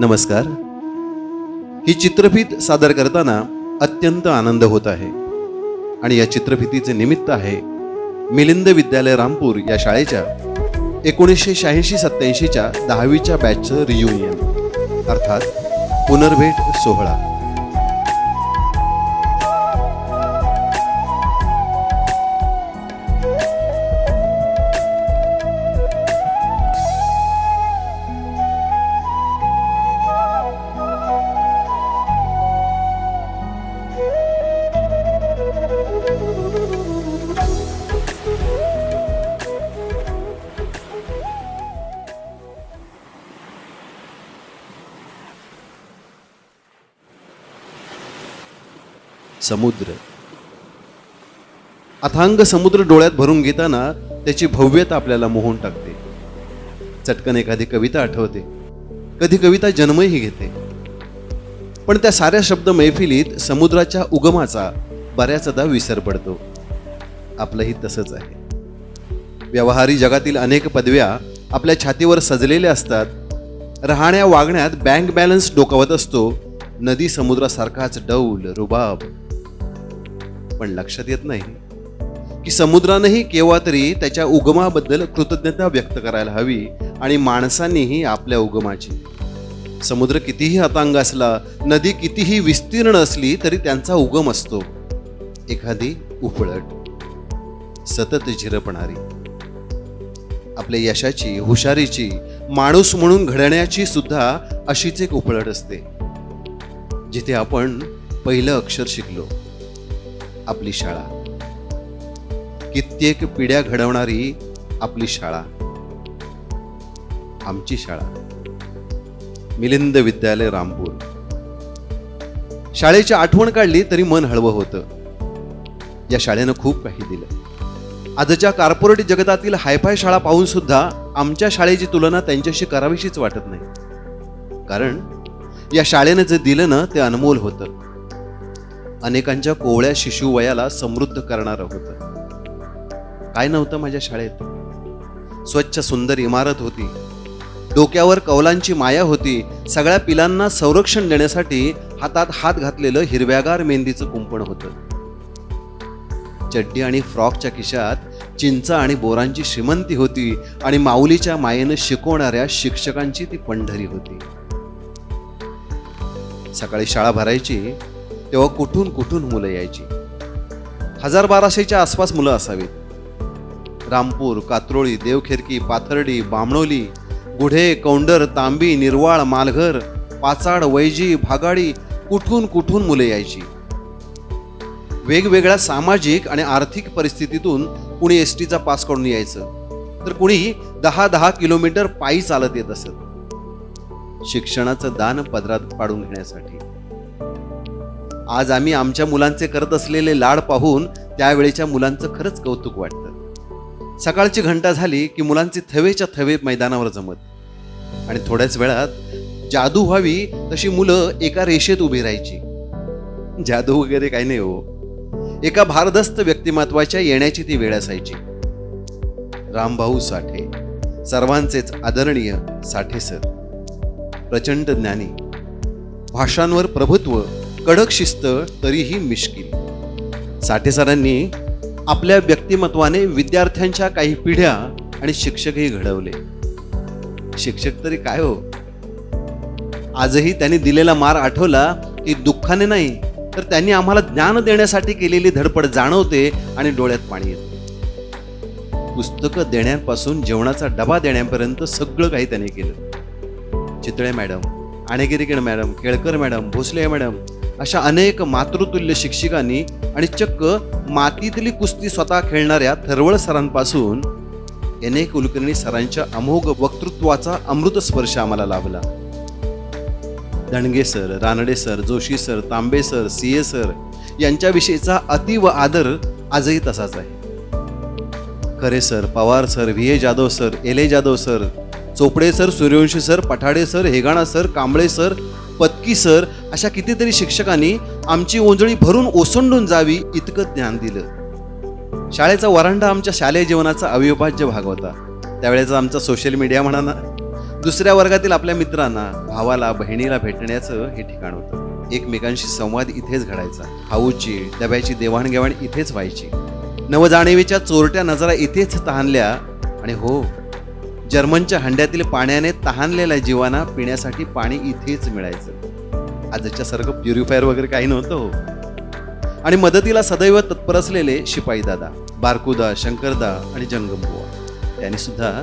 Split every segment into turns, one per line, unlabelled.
नमस्कार. ही चित्रफित सादर करताना अत्यंत आनंद होत आहे. आणि या चित्रफितीचे निमित्त आहे मिलिंद विद्यालय रामपूर या शाळेच्या एकोणीसशे शहाऐंशी सत्याऐंशीच्या दहावीच्या बॅचचं रियुनियन अर्थात पुनर्भेट सोहळा. समुद्र. अथांग समुद्र डोळ्यात भरून घेताना त्याची भव्यता आपल्याला मोहून टाकते. चटकन एखादी कविता आठवते. कधी कविता जन्मही घेते. पण त्या साऱ्या शब्द मैफिलीत समुद्राच्या उगमाचा बऱ्याचदा विसर पडतो. आपलंही तसंच आहे. व्यवहारी जगातील अनेक पदव्या आपल्या छातीवर सजलेल्या असतात. राहण्या वागण्यात बँक बॅलन्स डोकावत असतो. नदी समुद्रासारखाच डौल रुबाब. पण लक्षात येत नाही की समुद्रानंही केव्हा तरी त्याच्या उगमाबद्दल कृतज्ञता व्यक्त करायला हवी आणि माणसांनीही आपल्या उगमाची. समुद्र कितीही अतांग असला नदी कितीही विस्तीर्ण असली तरी त्यांचा उगम असतो. एखादी उफळट. सतत झिरपणारी. आपल्या यशाची हुशारीची माणूस म्हणून घडण्याची सुद्धा अशीच एक उफळट असते. जिथे आपण पहिलं अक्षर शिकलो. आपली शाळा. कित्येक पिढ्या घडवणारी आपली शाळा. आमची शाळा. मिलिंद विद्यालय रामपूर. शाळेची आठवण काढली तरी मन हळवं होतं. या शाळेनं खूप काही दिलं. आजच्या कॉर्पोरेट जगतातील हायफाय शाळा पाहून सुद्धा आमच्या शाळेची तुलना त्यांच्याशी करावीशीच वाटत नाही. कारण या शाळेनं जे दिलं ना ते अनमोल होतं. अनेकांच्या कोवळ्या शिशुवयाला समृद्ध करणारं होतं. काय नव्हतं माझ्या शाळेत? स्वच्छ सुंदर इमारत होती. डोक्यावर कौलांची माया होती. सगळ्या पिलांना संरक्षण देण्यासाठी हातात हात घातलेलं हिरव्यागार मेहंदीचं कुंपण होतं. चड्डी आणि फ्रॉकच्या खिशात चिंचा आणि बोरांची श्रीमंती होती आणि माऊलीच्या मायेनं शिकवणाऱ्या शिक्षकांची ती पंढरी होती. सकाळी शाळा भरायची तेव्हा कुठून कुठून मुलं यायची? हजार बाराशेच्या आसपास मुलं असावीत. रामपूर कात्रोळी देवखेरकी पाथर्डी बामणोली गुढे कौंडर तांबी निर्वाळ मालघर पाचाड वैजी भागाडी कुठून कुठून मुले यायची? वेगवेगळ्या सामाजिक आणि आर्थिक परिस्थितीतून कुणी एस टीचा पास काढून यायचं तर कुणी दहा दहा किलोमीटर पायी चालत येत असत. शिक्षणाचं दान पदरात पाडून घेण्यासाठी. आज आम्ही आमच्या मुलांचे करत असलेले लाड पाहून त्यावेळेच्या मुलांचं खरंच कौतुक वाटतं. सकाळची घंटा झाली की मुलांचे थवेच्या थवे मैदानावर जमत. आणि थोड्याच वेळात जादू व्हावी तशी मुलं एका रेषेत उभी राहायची. जादू वगैरे काही नाही हो. एका भारदस्त व्यक्तिमत्वाच्या येण्याची ती वेळ असायची. रामभाऊ साठे सर्वांचेच आदरणीय साठे सर प्रचंड ज्ञानी भाषांवर प्रभुत्व कडक शिस्त तरीही मिश्किल. साठे सरांनी आपल्या व्यक्तिमत्वाने विद्यार्थ्यांच्या काही पिढ्या आणि शिक्षकही घडवले. शिक्षक तरी काय हो? आजही त्यांनी दिलेला मार आठवला की दुःखाने नाही तर त्यांनी आम्हाला ज्ञान देण्यासाठी केलेली धडपड जाणवते आणि डोळ्यात पाणी येते. पुस्तकं देण्यापासून जेवणाचा डबा देण्यापर्यंत सगळं काही त्यांनी केलं. Chitale madam Anegirikar madam Kelkar madam Bhosale madam अशा अनेक मातृतुल्य शिक्षिकांनी आणि चक्क मातीतली कुस्ती स्वतः खेळणाऱ्या थरवळ सरांपासून एन ए कुलकर्णी सरांच्या अमोघ वक्तृत्वाचा अमृत स्पर्श आम्हाला लाभला. Danage sir Ranade sir Joshi sir Tambe sir C A sir यांच्याविषयीचा अतीव आदर आजही तसाच आहे. Khare sir Pawar sir V A Jadhav sir L A Jadhav sir Chopade sir Suryavanshi sir Pathade sir Hegana sir Kamble sir Patki sir अशा कितीतरी शिक्षकांनी आमची ओंजळी भरून ओसंडून जावी इतकं ज्ञान दिलं. शाळेचा वरांडा आमच्या शालेय जीवनाचा अविभाज्य भाग होता. त्यावेळेचा आमचा सोशल मीडिया म्हणा ना दुसऱ्या वर्गातील आपल्या मित्रांना भावाला बहिणीला भेटण्याचं हे ठिकाण होतं. एकमेकांशी संवाद इथेच घडायचा. हाऊची डब्याची देवाणघेवाण इथेच व्हायची. नवजाणीवीच्या चोरट्या नजरा इथेच तहानल्या आणि हो जर्मनच्या हंड्यातील पाण्याने तहानलेल्या जीवांना पिण्यासाठी पाणी इथेच मिळायचं. आजच्या सारखं प्युरिफायर वगैरे काही नव्हतं हो. आणि मदतीला सदैव तत्पर असलेले शिपाई दादा बारकुदा शंकरदा आणि जंगमबुवा त्यांनी सुद्धा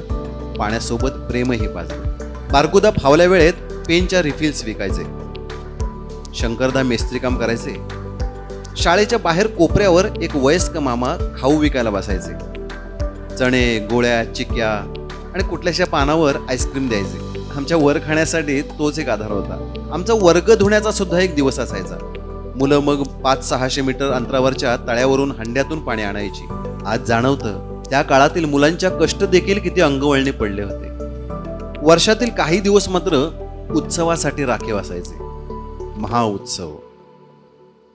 पाण्यासोबत प्रेमही पाजलं. बारकुदा फावल्या वेळेत पेनच्या रिफिल्स विकायचे. शंकरदा मेस्त्री काम करायचे. शाळेच्या बाहेर कोपऱ्यावर एक वयस्क मामा खाऊ विकायला बसायचे. चणे गोळ्या चिक्या आणि कुठल्याशा पानावर आईस्क्रीम द्यायचे. आमच्या वर खाण्यासाठी तोच एक आधार होता. आमचा वर्ग धुण्याचा सुद्धा एक दिवस असायचा. मुलं मग पाच सहाशे मीटर अंतरावरच्या तळ्यावरून हंड्यातून पाणी आणायची. आज जाणवतं त्या काळातील मुलांच्या कष्ट देखील किती अंगवळणी पडले होते. वर्षातील काही दिवस मात्र उत्सवासाठी राखीव असायचे. महाउत्सव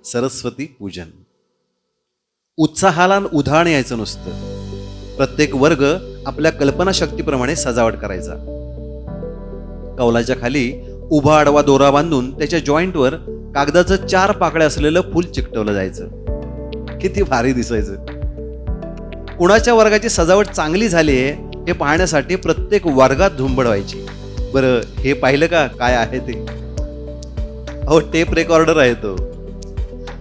सरस्वती पूजन. उत्साहाला उधाण यायचं नुसतं. प्रत्येक वर्ग आपल्या कल्पनाशक्तीप्रमाणे सजावट करायचा. कौलाच्या खाली उभा आडवा दोरा बांधून त्याच्या जॉईंटवर कागदाचं चार पाकळ्या असलेलं फूल चिकटवलं जायचं. किती भारी दिसायचं. कुणाच्या वर्गाची सजावट चांगली झाली आहे हे पाहण्यासाठी प्रत्येक वर्गात धुंबड व्हायची. बरं हे पाहिलं का? काय आहे ते? अहो टेप रेकॉर्डर आहे तो.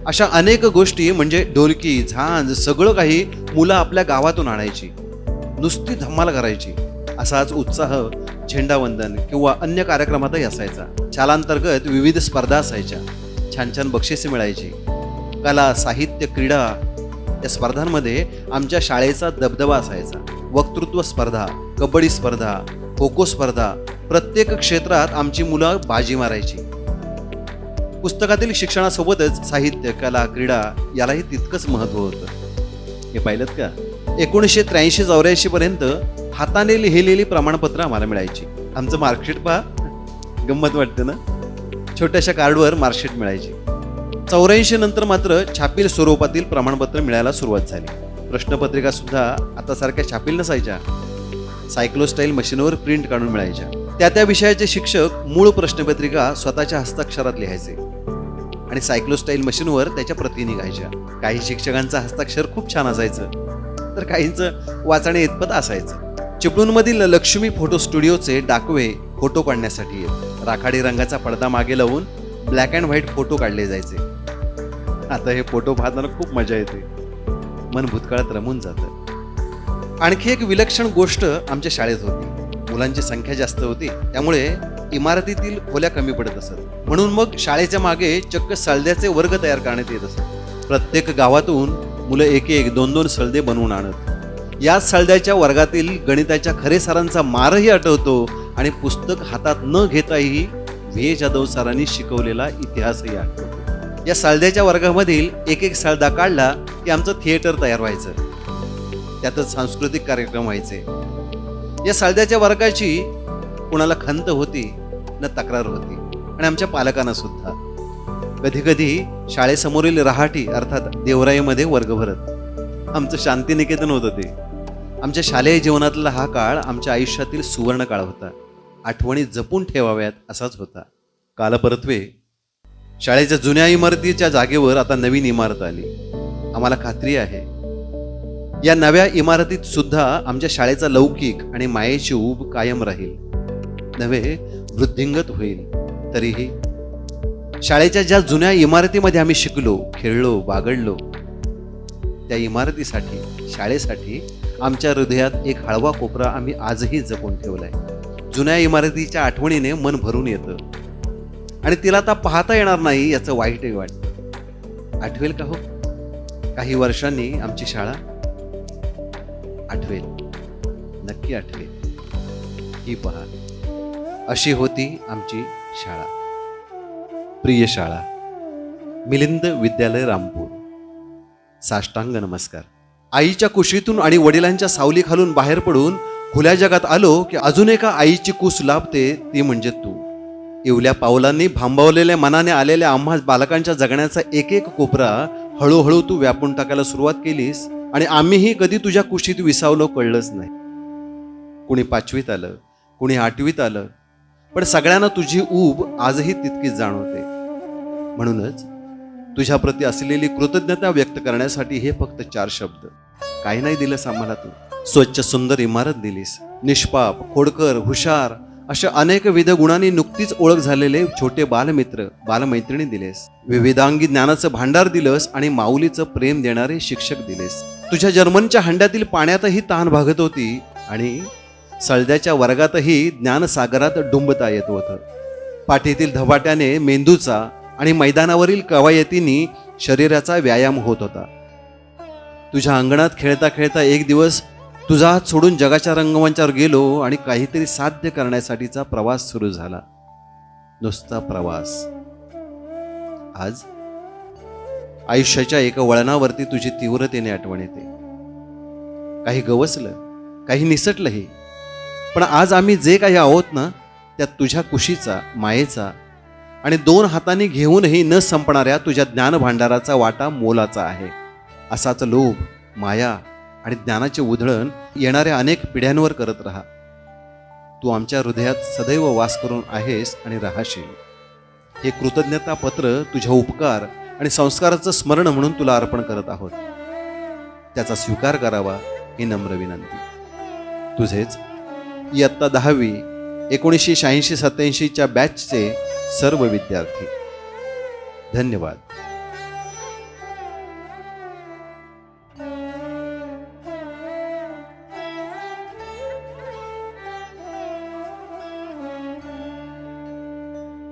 अशा अनेक गोष्टी म्हणजे ढोलकी झांज सगळं काही मुलं आपल्या गावातून आणायची. नुसती धम्माल करायची. असाच उत्साह झेंडावंदन किंवा अन्य कार्यक्रमातही असायचा. शालांतर्गत विविध स्पर्धा असायच्या. छान छान बक्षिसे मिळायची. कला साहित्य क्रीडा या स्पर्धांमध्ये आमच्या शाळेचा दबदबा असायचा. वक्तृत्व स्पर्धा कबड्डी स्पर्धा खो खो स्पर्धा प्रत्येक क्षेत्रात आमची मुलं बाजी मारायची. पुस्तकातील शिक्षणासोबतच साहित्य कला क्रीडा यालाही तितकंच महत्त्व होतं. हे पाहिलं का? एकोणीसशे त्र्याऐंशी चौऱ्याऐंशी पर्यंत हाताने लिहिलेली प्रमाणपत्र आम्हाला मिळायची. आमचं मार्कशीट पहा. गंमत वाटते ना? छोट्याशा कार्डवर मार्कशीट मिळायची. चौऱ्याऐंशी नंतर मात्र छापील स्वरूपातील प्रमाणपत्र मिळायला सुरुवात झाली. प्रश्नपत्रिका सुद्धा आता सारख्या छापील नसायच्या. सायक्लोस्टाईल मशीनवर प्रिंट काढून मिळायच्या. त्या त्या विषयाचे शिक्षक मूळ प्रश्नपत्रिका स्वतःच्या हस्ताक्षरात लिहायचे. आणि सायक्लोस्टाईल मशीनवर त्याच्या प्रती निघायच्या काही शिक्षकांचं हस्ताक्षर खूप छान असायचं. तर काहींचं वाचणे इतपत असायचं. चिपळूणमधील लक्ष्मी फोटो स्टुडिओचे डाकवे फोटो काढण्यासाठी येत. राखाडी रंगाचा पडदा मागे लावून ब्लॅक अँड व्हाईट फोटो काढले जायचे. आता हे फोटो पाहताना खूप मजा येते. मन भूतकाळात रमून जातं. आणखी एक विलक्षण गोष्ट आमच्या शाळेत होती. मुलांची संख्या जास्त होती त्यामुळे इमारतीतील खोल्या कमी पडत असत. म्हणून मग शाळेच्या मागे चक्क सळद्याचे वर्ग तयार करण्यात येत असत. प्रत्येक गावातून मुलं एक एक दोन दोन सळदे बनवून आणत. या सळद्याच्या वर्गातील गणिताच्या खरे सरांचा मारही आठवतो आणि पुस्तक हातात न घेताही व्ही. जाधव सरांनी शिकवलेला इतिहासही आठवतो. या सळद्याच्या वर्गामधील एक एक सळदा काढला की आमचं थिएटर तयार व्हायचं. त्यातच सांस्कृतिक कार्यक्रम व्हायचे. या सळद्याच्या वर्गाची कुणाला खंत होती न तक्रार होती. आणि आमच्या पालकांना सुद्धा. कधी कधी शाळेसमोरील रहाटी अर्थात देवराईमध्ये वर्ग भरत. आमचं शांतिनिकेतन होतं ते. आमच्या शालेय जीवनातला हा काळ आमच्या आयुष्यातील सुवर्ण काळ होता. आठवणी जपून ठेवाव्यात असाच होता. कालपरत्वे शाळेच्या जुन्या इमारतीच्या जागेवर आता नवीन इमारत आली. आम्हाला खात्री आहे या नव्या इमारतीत सुद्धा आमच्या शाळेचा लौकिक आणि मायेची ऊब कायम राहील. नव्हे वृद्धिंगत होईल. तरीही शाळेच्या ज्या जुन्या इमारतीमध्ये आम्ही शिकलो खेळलो बागडलो त्या इमारतीसाठी शाळेसाठी आमच्या हृदयात एक हळवा कोपरा आम्ही आजही जपून ठेवलाय. जुन्या इमारतीच्या आठवणीने मन भरून येतं. आणि तिला आता पाहता येणार नाही याचं वाईटही वाटतं. आठवेल का हो? काही वर्षांनी आमची शाळा आठवेल. नक्की आठवेल. ही पहा. अशी होती आमची शाळा. प्रिय शाळा. मिलिंद विद्यालय रामपूर. साष्टांग नमस्कार. आईच्या कुशीतून आणि वडिलांच्या सावली खालून बाहेर पडून खुल्या जगात आलो की अजून एका आईची कुस लाभते ती म्हणजे तू. इवल्या पावलांनी भांबावलेल्या मनाने आलेल्या आम्हा बालकांच्या जगण्याचा एक एक कोपरा हळूहळू तू व्यापून टाकायला सुरुवात केलीस. आणि आम्हीही कधी तुझ्या कुशीत विसावलो कळलंच नाही. कुणी पाचवीत आलं कुणी आठवीत आलं पण सगळ्यांना तुझी ऊब आजही तितकीच जाणवते. म्हणूनच तुझ्याप्रती असलेली कृतज्ञता व्यक्त करण्यासाठी हे फक्त चार शब्द. काही नाही दिलंस आम्हाला तू. स्वच्छ सुंदर इमारत दिलीस. निष्पाप खोडकर हुशार अशा अनेक विध गुणांनी नुकतीच ओळख झालेले छोटे बालमित्र बालमैत्रिणी दिलेस. विविधांगी ज्ञानाचं भांडार दिलंस आणि माऊलीचं प्रेम देणारे शिक्षक दिलेस. तुझ्या जर्मनच्या हंड्यातील पाण्यातही ताण भागत होती आणि सळद्याच्या वर्गातही ज्ञानसागरात डुंबता येत होतं. पाठीतील धबाट्याने मेंदूचा आणि मैदानावरील कवायतींनी शरीराचा व्यायाम होत होता. तुझ्या अंगणात खेळता खेळता एक दिवस तुझा हात सोडून जगाच्या रंगमंचावर गेलो आणि काहीतरी साध्य करण्यासाठीचा प्रवास सुरू झाला. नुसता प्रवास. आज आयुष्याच्या एका वळणावरती तुझी तीव्रतेने आठवण येते. काही गवसलं काही निसटलंही. पण आज आम्ही जे काही आहोत ना त्यात तुझ्या कुशीचा मायेचा आणि दोन हातांनी घेऊनही न संपणाऱ्या तुझ्या ज्ञानभांडाराचा वाटा मोलाचा आहे. असाच लोभ माया आणि ज्ञानाचे उधळण येणाऱ्या अनेक पिढ्यांवर करत राहा. तू आमच्या हृदयात सदैव वास करून आहेस आणि राहाशील. हे कृतज्ञता पत्र तुझ्या उपकार आणि संस्काराचं स्मरण म्हणून तुला अर्पण करत आहोत. त्याचा स्वीकार करावा ही नम्र विनंती. तुझेच इयत्ता दहावी एकोणीसशे शहाऐंशी सत्याऐंशीच्या बॅचचे सर्व विद्यार्थी. धन्यवाद.